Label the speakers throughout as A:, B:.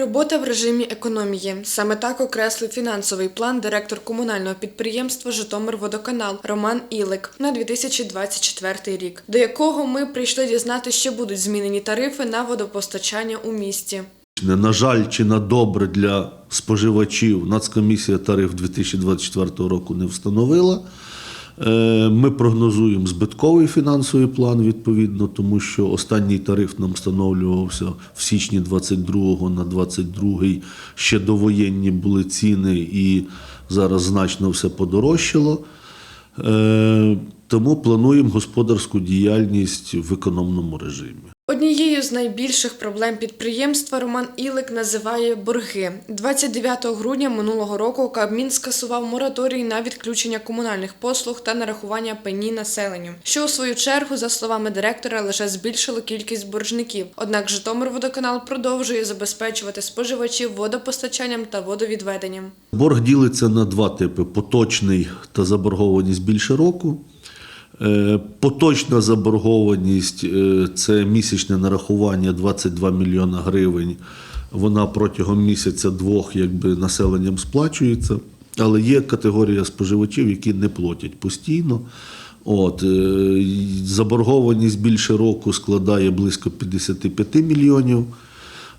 A: Робота в режимі економії. Саме так окреслив фінансовий план директор комунального підприємства Житомирводоканал Роман Ілик на 2024 рік, до якого ми прийшли дізнати, що будуть змінені тарифи на водопостачання у місті.
B: На жаль, чи на добре для споживачів Нацкомісія тариф 2024 року не встановила. Е, Ми прогнозуємо збитковий фінансовий план відповідно, тому що останній тариф нам встановлювався в січні 22 на 22 ще довоєнні були ціни, і зараз значно все подорожчало. Е, Тому плануємо господарську діяльність в економному режимі.
A: Однією з найбільших проблем підприємства Роман Ілик називає борги. 29 грудня минулого року Кабмін скасував мораторій на відключення комунальних послуг та нарахування пені населенню, що у свою чергу, за словами директора, лише збільшило кількість боржників. Однак Житомирводоканал продовжує забезпечувати споживачів водопостачанням та водовідведенням.
B: Борг ділиться на два типи: поточний та заборгованість більше року. Е, Поточна заборгованість е, це місячне нарахування 22 мільйона гривень. Вона протягом місяця-двох якби населенням сплачується. Але є категорія споживачів, які не платять постійно. От, е, заборгованість більше року складає близько 55 мільйонів,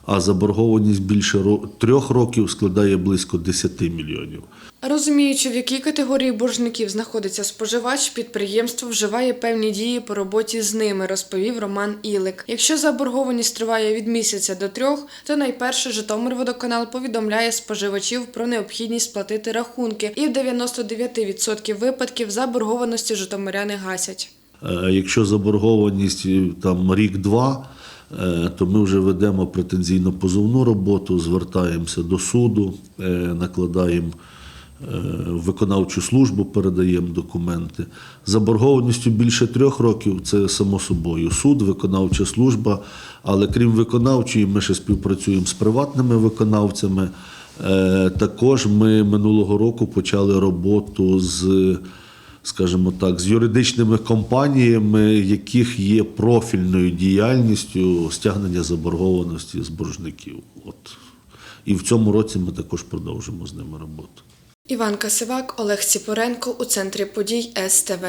B: а заборгованість більше трьох років складає близько 10 мільйонів.
A: Розуміючи, в якій категорії боржників знаходиться споживач, підприємство вживає певні дії по роботі з ними, розповів Роман Ілик. Якщо заборгованість триває від місяця до трьох, то найперше Житомирводоканал повідомляє споживачів про необхідність сплатити рахунки, і в 99% випадків заборгованості житомиряни гасять.
B: Е, Якщо заборгованість е, там рік-два, то ми вже ведемо претензійно-позовну роботу, звертаємося до суду, е, накладаємо е, виконавчу службу, передаємо документи. Заборгованістю більше трьох років це само собою суд, виконавча служба. Але крім виконавчої, ми ще співпрацюємо з приватними виконавцями. Е, Також ми минулого року почали роботу з скажімо так, з юридичними компаніями, яких є профільною діяльністю стягнення заборгованості з боржників. От. І в цьому році ми також продовжимо з ними роботу.
A: Іван Касивак, Олег Ціпоренко у центрі подій СТВ.